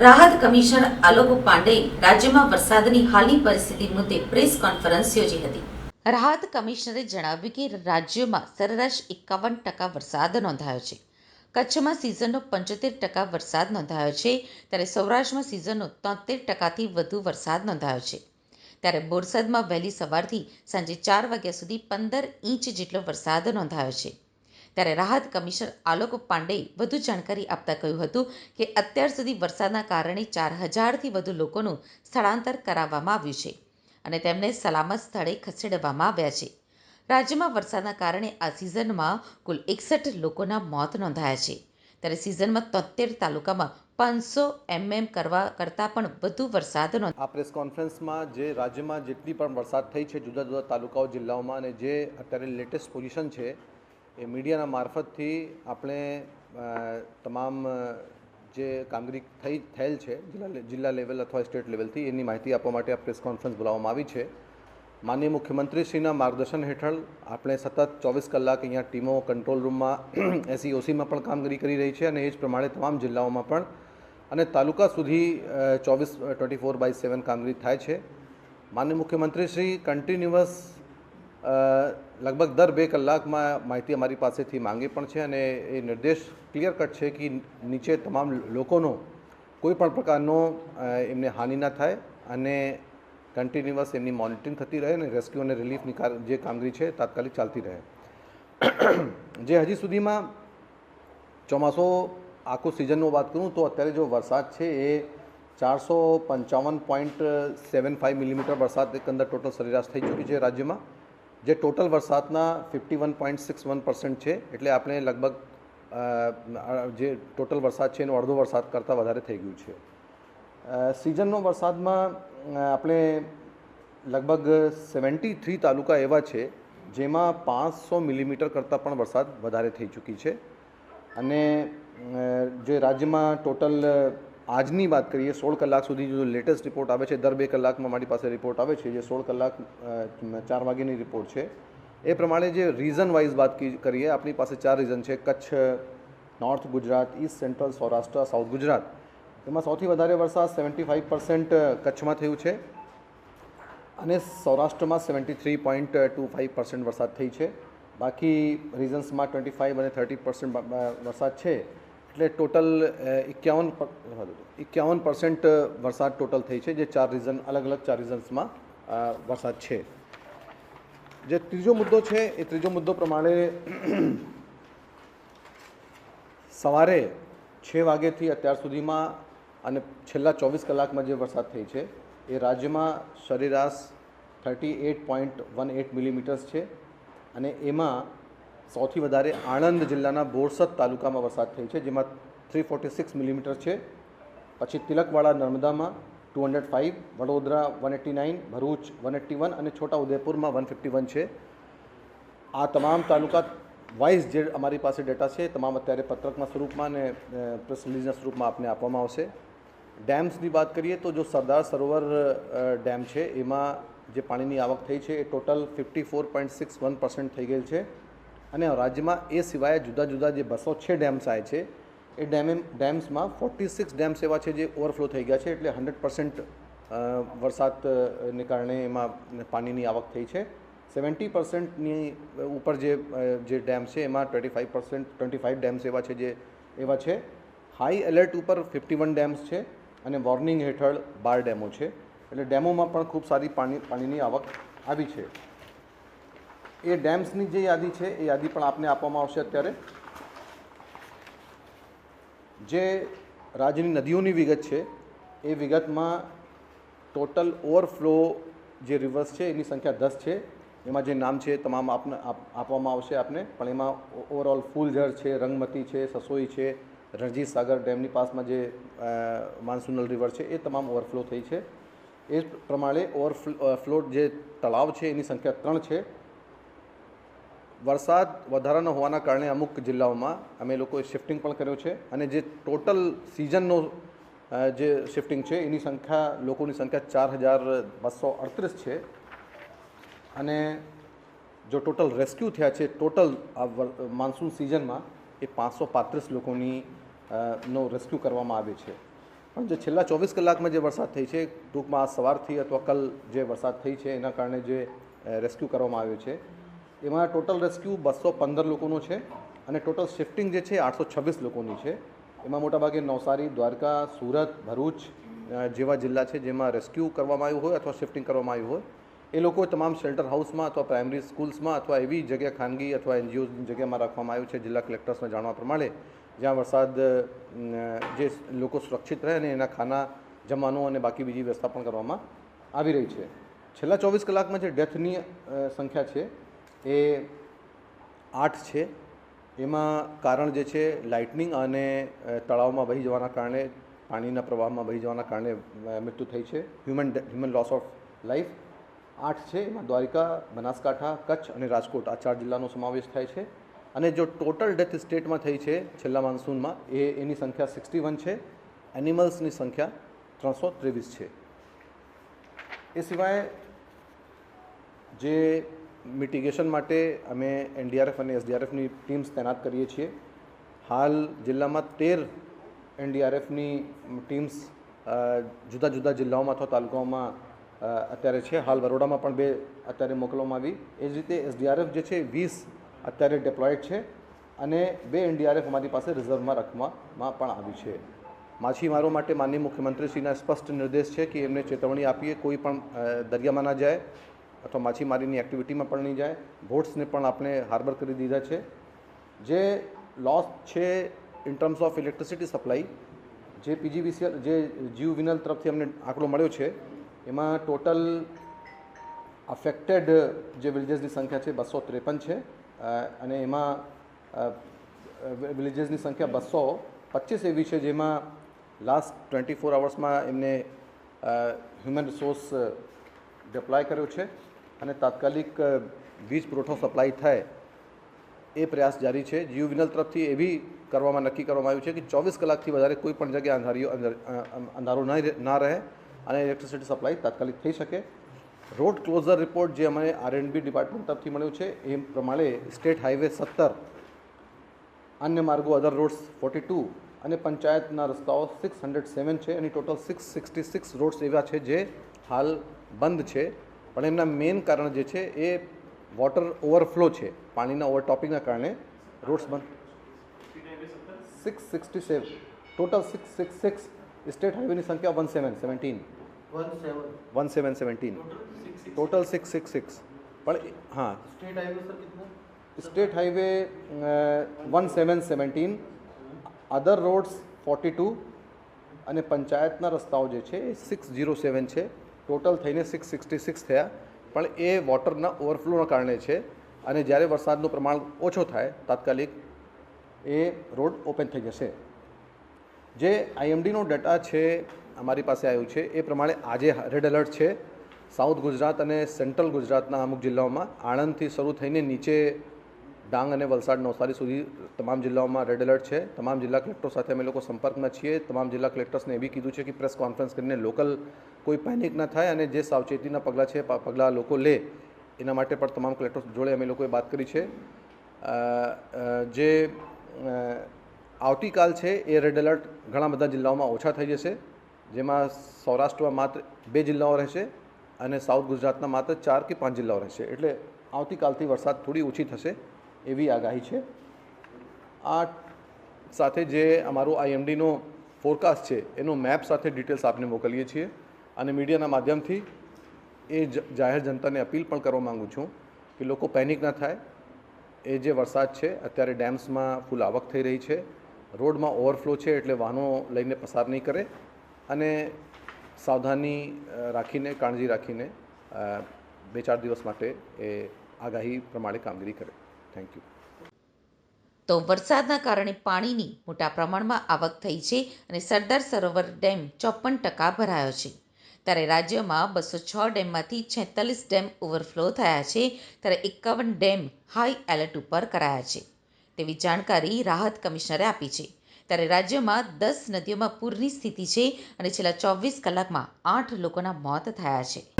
રાહત કમિશનર આલોક પાંડે રાજ્યમાં વરસાદની હાલની પરિસ્થિતિ મુદ્દે પ્રેસ કોન્ફરન્સ યોજી હતી. રાહત કમિશનરે જણાવ્યું કે રાજ્યમાં સરેરાશ એકાવન ટકા વરસાદ નોંધાયો છે. કચ્છમાં સિઝનનો પંચોતેર ટકા વરસાદ નોંધાયો છે. ત્યારે સૌરાષ્ટ્રમાં સિઝનનો તોતેર ટકાથી વધુ વરસાદ નોંધાયો છે. ત્યારે બોરસદમાં વહેલી સવારથી સાંજે ચાર વાગ્યા સુધી પંદર ઇંચ જેટલો વરસાદ નોંધાયો છે. ત્યારે રાહત કમિશનર આલોક પાંડેએ વધુ જાણકારી આપતા કહ્યું હતું કે અત્યાર સુધી વરસાદના કારણે ચાર હજારથી વધુ લોકોનું સ્થળાંતર કરાવવામાં આવ્યું છે અને તેમને સલામત સ્થળે ખસેડવામાં આવ્યા છે. રાજ્યમાં વરસાદના કારણે આ સિઝનમાં કુલ એકસઠ લોકોના મોત નોંધાયા છે. ત્યારે સિઝનમાં તોતેર તાલુકામાં પાંચસો એમએમ કરવા કરતાં પણ વધુ વરસાદ નોંધ આ પ્રેસ કોન્ફરન્સમાં જે રાજ્યમાં જેટલી પણ વરસાદ થઈ છે, જુદા જુદા તાલુકાઓ, જિલ્લાઓમાં અને જે અત્યારે લેટેસ્ટ પોઝિશન છે એ મીડિયાના મારફતથી આપણે તમામ જે કામગીરી થઈ, થયેલ છે, જિલ્લા જિલ્લા લેવલ અથવા સ્ટેટ લેવલથી, એની માહિતી આપવા માટે આ પ્રેસ કોન્ફરન્સ બોલાવવામાં આવી છે. માનનીય મુખ્યમંત્રીશ્રીના માર્ગદર્શન હેઠળ આપણે સતત ચોવીસ કલાક અહીંયા ટીમો કંટ્રોલ રૂમમાં, એસઈઓસીમાં પણ કામગીરી કરી રહી છે અને એ જ પ્રમાણે તમામ જિલ્લાઓમાં પણ. અને તાલુકા સુધી ચોવીસ ટ્વેન્ટી ફોર બાય સેવન કામગીરી થાય છે. માનનીય મુખ્યમંત્રીશ્રી, કન્ટિન્યુઅસ લગભગ દર બે કલાકમાં માહિતી અમારી પાસેથી માંગી પણ છે અને એ નિર્દેશ ક્લિયર કટ છે કે નીચે તમામ લોકોનો કોઈ પણ પ્રકારનો એમને હાનિ ના થાય અને કન્ટિન્યુઅસ એમની મોનિટરિંગ થતી રહે અને રેસ્ક્યુ અને રિલીફની જે કામગીરી છે તાત્કાલિક ચાલતી રહે. જે હજી સુધીમાં ચોમાસો આખું સિઝનનું વાત કરું તો અત્યારે જો વરસાદ છે એ ચારસો પંચાવન પોઈન્ટ સેવન ફાઇવ મિલીમીટર વરસાદ એકંદર ટોટલ સરેરાશ થઈ ચૂકી છે રાજ્યમાં. જે ટોટલ વરસાદના fifty one point six one percent છે, એટલે આપણે લગભગ જે ટોટલ વરસાદ છે એનો અડધો વરસાદ કરતાં વધારે થઈ ગયું છે. સિઝનનો વરસાદમાં આપણે લગભગ સેવન્ટી થ્રી તાલુકા એવા છે જેમાં પાંચસો મિલીમીટર કરતાં પણ વરસાદ વધારે થઈ ચૂકી છે. અને જે રાજ્યમાં ટોટલ આજની વાત કરીએ, સોળ કલાક સુધી જો લેટેસ્ટ રિપોર્ટ આવે છે, દર બે કલાકમાં મારી પાસે રિપોર્ટ આવે છે, જે સોળ કલાક ચાર વાગ્યાની રિપોર્ટ છે. એ પ્રમાણે જે રીઝન વાઇઝ વાત કરીએ, આપણી પાસે ચાર રીઝન છે. Kutch north Gujarat east central Saurashtra south Gujarat એમાં સૌથી વધારે વરસાદ સેવન્ટી ફાઇવ પર્સન્ટ કચ્છમાં થયું છે અને સૌરાષ્ટ્રમાં seventy three point two five percent વરસાદ થઈ છે. બાકી રિઝન્સમાં ટ્વેન્ટી ફાઇવ અને થર્ટી પર્સન્ટ વરસાદ છે. એટલે ટોટલ એકાવન એકાવન પર્સન્ટ વરસાદ ટોટલ થઈ છે, જે ચાર રીઝન અલગ અલગ ચાર રીઝન્સમાં વરસાદ છે. જે ત્રીજો મુદ્દો છે, એ ત્રીજો મુદ્દો પ્રમાણે સવારે છ વાગ્યાથી અત્યાર સુધીમાં અને છેલ્લા ચોવીસ કલાકમાં જે વરસાદ થઈ છે, એ રાજ્યમાં સરેરાશ thirty eight point one eight millimetres છે અને એમાં સૌથી વધારે આણંદ જિલ્લાના બોરસદ તાલુકામાં વરસાદ થઈ છે, જેમાં થ્રી ફોર્ટી સિક્સ મિલીમીટર છે. પછી Tilakwada, નર્મદામાં two hundred five Vadodara one eighty nine Bharuch one eighty one અને છોટા ઉદેપુરમાં વન ફિફ્ટી વન છે. આ તમામ તાલુકા વાઇઝ જે અમારી પાસે ડેટા છે તમામ અત્યારે પત્રકના સ્વરૂપમાં અને પ્રેસ રિલીઝના સ્વરૂપમાં આપને આપવામાં આવશે. ડેમ્સની વાત કરીએ તો જો સરદાર સરોવર ડેમ છે, એમાં જે પાણીની આવક થઈ છે, એ total fifty four point six one percent થઈ ગયેલ છે. અને રાજ્યમાં એ સિવાય જુદા જુદા જે બસો છે ડેમ્સ આવે છે, એ ડેમ ડેમ્સમાં ફોર્ટી સિક્સ ડેમ્સ એવા છે જે ઓવરફ્લો થઈ ગયા છે એટલે હંડ્રેડ પર્સન્ટ વરસાદને કારણે એમાં પાણીની આવક થઈ છે. સેવન્ટી પર્સન્ટની ઉપર જે જે ડેમ છે એમાં twenty five percent twenty five dams એવા છે જે, એવા છે. હાઈ એલર્ટ ઉપર ફિફ્ટી વન ડેમ્સ છે અને વોર્નિંગ હેઠળ બાર ડેમો છે. એટલે ડેમોમાં પણ ખૂબ સારી પાણી, પાણીની આવક આવી છે. એ ડેમ્સની જે યાદી છે, એ યાદી પણ આપને આપવામાં આવશે અત્યારે. જે રાજ્યની નદીઓની વિગત છે, એ વિગતમાં ટોટલ ઓવરફ્લો જે રિવર્સ છે, એની સંખ્યા દસ છે. એમાં જે નામ છે તમામ આપને આપવામાં આવશે આપને. પણ એમાં ઓવરઓલ ફૂલઝર છે, રંગમતી છે, સસોઈ છે, રણજીત સાગર ડેમની પાસમાં જે માન્સુનલ રિવર છે, એ તમામ ઓવરફ્લો થઈ છે. એ પ્રમાણે ઓવરફ્લો જે તળાવ છે, એની સંખ્યા ત્રણ છે. વરસાદ વધારાનો હોવાના કારણે અમુક જિલ્લાઓમાં અમે લોકોએ શિફ્ટિંગ પણ કર્યો છે અને જે ટોટલ સિઝનનો જે શિફ્ટિંગ છે, એની સંખ્યા, લોકોની સંખ્યા ચાર હજાર બસો અડત્રીસ છે. અને જો ટોટલ રેસ્ક્યુ થયા છે ટોટલ આ માન્સૂન સિઝનમાં એ પાંચસો પાંત્રીસ લોકોની નો રેસ્ક્યુ કરવામાં આવે છે. પણ જે છેલ્લા ચોવીસ કલાકમાં જે વરસાદ થઈ છે, ટૂંકમાં આ સવારથી અથવા કલ જે વરસાદ થઈ છે, એના કારણે જે રેસ્ક્યુ કરવામાં આવ્યો છે એમાં ટોટલ રેસ્ક્યુ બસો પંદર લોકોનો છે અને ટોટલ શિફ્ટિંગ જે છે આઠસો છવ્વીસ લોકોની છે. એમાં મોટાભાગે નવસારી, દ્વારકા, સુરત, ભરૂચ જેવા જિલ્લા છે જેમાં રેસ્ક્યુ કરવામાં આવ્યું હોય અથવા શિફ્ટિંગ કરવામાં આવ્યું હોય. એ લોકો તમામ શેલ્ટર હાઉસમાં અથવા પ્રાઇમરી સ્કૂલ્સમાં અથવા એવી જગ્યા ખાનગી અથવા એનજીઓની જગ્યામાં રાખવામાં આવ્યું છે જિલ્લા કલેક્ટર્સને જાણવા પ્રમાણે, જ્યાં વરસાદ જે લોકો સુરક્ષિત રહે અને એના ખાના, જમવાનું અને બાકી બીજી વ્યવસ્થા પણ કરવામાં આવી રહી છે. છેલ્લા ચોવીસ કલાકમાં જે ડેથની સંખ્યા છે એ આઠ છે. એમાં કારણ જે છે લાઇટનિંગ અને તળાવમાં વહી જવાના કારણે, પાણીના પ્રવાહમાં વહી જવાના કારણે મૃત્યુ થઈ છે. Human human loss of life આઠ છે, એમાં દ્વારિકા, બનાસકાંઠા, કચ્છ અને રાજકોટ આ ચાર જિલ્લાનો સમાવેશ થાય છે. અને જો ટોટલ ડેથ સ્ટેટમાં થઈ છે, છેલ્લા માન્સૂનમાં એ એની સંખ્યા સિક્સટી વન છે. એનિમલ્સની સંખ્યા ત્રણસો ત્રેવીસ છે. એ સિવાય જે મિટિગેશન માટે અમે એનડીઆરએફ અને એસડીઆરએફની ટીમ્સ તૈનાત કરીએ છીએ. હાલ જિલ્લામાં તેર એનડીઆરએફની ટીમ્સ જુદા જુદા જિલ્લાઓમાં અથવા તાલુકાઓમાં અત્યારે છે. હાલ બરોડામાં પણ બે અત્યારે મોકલવામાં આવી. એ જ રીતે એસડીઆરએફ જે છે, વીસ અત્યારે ડેપ્લોયડ છે અને બે એનડીઆરએફ અમારી પાસે રિઝર્વમાં રાખવામાં પણ આવી છે. માછીમારો માટે માનનીય મુખ્યમંત્રીશ્રીના સ્પષ્ટ નિર્દેશ છે કે એમને ચેતવણી આપીએ, કોઈ પણ દરિયામાં ના જાય. અથવા માછીમારીની એક્ટિવિટીમાં પણ નહીં જાય. બોટ્સને પણ આપણે હાર્બર કરી દીધા છે. જે લોસ છે in terms of electricity supply જે પીજીવીસીએલ જે જીવ વિનલ તરફથી અમને આંકડો મળ્યો છે, એમાં ટોટલ અફેક્ટેડ જે વિલેજીસની સંખ્યા છે બસો ત્રેપન છે. અને એમાં વિલેજીસની સંખ્યા બસો પચીસ એવી છે જેમાં લાસ્ટ ટ્વેન્ટી ફોર અવર્સમાં એમને હ્યુમન રિસોર્સ ડિપ્લોય કર્યો છે. અને તાત્કાલિક વીજ પુરવઠો સપ્લાય થાય એ પ્રયાસ જારી છે. જીઓ વિનલ તરફથી બી કરવામાં નક્કી કરવામાં આવ્યું છે કે ચોવીસ કલાકથી વધારે કોઈ પણ જગ્યાએ અંધારીઓ, અંધારું ના રહે અને ઇલેક્ટ્રિસિટી સપ્લાય તાત્કાલિક થઈ શકે. રોડ ક્લોઝર રિપોર્ટ જે અમને આરએનબી ડિપાર્ટમેન્ટ તરફથી મળ્યો છે, એ પ્રમાણે સ્ટેટ હાઈવે સત્તર, અન્ય માર્ગો અધર રોડ્સ ફોર્ટી ટુ અને પંચાયતના રસ્તાઓ સિક્સ હંડ્રેડ સેવન છે અને total six sixty six roads એવા છે જે હાલ બંધ છે. પણ એમના મેઇન કારણ જે છે એ વોટર ઓવરફ્લો છે. પાણીના ઓવર ઓવરટોપિંગના કારણે રોડ્સ બંધ. Six sixty seven total six six six state હાઈવેની સંખ્યા one seven seventeen one seven seventeen total six six six પણ હા. State highway one seven seventeen other roads forty two અને પંચાયતના રસ્તાઓ જે છે એ સિક્સ જીરો સેવન છે. ટોટલ થઈને સિક્સ સિક્સટી સિક્સ થયા. પણ એ વોટરના ઓવરફ્લોના કારણે છે. અને જ્યારે વરસાદનું પ્રમાણ ઓછો થાય, તાત્કાલિક એ રોડ ઓપન થઈ જશે. જે આઈએમડીનો ડેટા છે, અમારી પાસે આવ્યું છે, એ પ્રમાણે આજે રેડ એલર્ટ છે. સાઉથ ગુજરાત અને સેન્ટ્રલ ગુજરાતના અમુક જિલ્લાઓમાં આણંદથી શરૂ થઈને નીચે ડાંગ અને વલસાડ નવસારી સુધી તમામ જિલ્લાઓમાં રેડ એલર્ટ છે. તમામ જિલ્લા કલેક્ટરો સાથે અમે લોકો સંપર્કમાં છીએ. તમામ જિલ્લા કલેક્ટર્સને એ બી કીધું છે કે પ્રેસ કોન્ફરન્સ કરીને લોકલ કોઈ પેનિક ન થાય અને જે સાવચેતીના પગલાં છે પગલાં લોકો લે, એના માટે પણ તમામ કલેક્ટર્સ જોડે અમે લોકોએ વાત કરી છે. જે આવતીકાલ છે એ રેડ એલર્ટ ઘણા બધા જિલ્લાઓમાં ઓછા થઈ જશે. જેમાં સૌરાષ્ટ્રમાં માત્ર બે જિલ્લાઓ રહેશે અને સાઉથ ગુજરાતના માત્ર ચાર કે પાંચ જિલ્લાઓ રહેશે. એટલે આવતીકાલથી વરસાદ થોડી ઓછી થશે. એવી આગાહી છે. આ સાથે જે અમારો આઈએમડીનો ફોરકાસ્ટ છે, એનો મેપ સાથે ડિટેલ્સ આપને મોકલીએ છીએ અને મીડિયાના માધ્યમથી એ જાહેર જનતાને અપીલ પણ કરવા માગું છું કે લોકો પેનિક ના થાય. એ જે વરસાદ છે, અત્યારે ડેમ્સમાં ફૂલ આવક થઈ રહી છે. રોડમાં ઓવરફ્લો છે એટલે વાહનો લઈને પસાર નહીં કરે અને સાવધાની રાખીને, કાળજી રાખીને બે ચાર દિવસ માટે એ આગાહી પ્રમાણે કામગીરી કરે. થેન્ક યુ તો વરસાદના કારણે પાણીની મોટા પ્રમાણમાં આવક થઈ છે અને સરદાર સરોવર ડેમ ચોપન ટકા ભરાયો છે. ત્યારે રાજ્યમાં બસો છ ડેમમાંથી છેતાલીસ ડેમ ઓવરફ્લો થયા છે, ત્યારે એકાવન ડેમ હાઈ એલર્ટ ઉપર કરાયા છે. તેવી જાણકારી રાહત કમિશનરે આપી છે. ત્યારે રાજ્યમાં દસ નદીઓમાં પૂરની સ્થિતિ છે અને છેલ્લા ચોવીસ કલાકમાં આઠ લોકોના મોત થયા છે.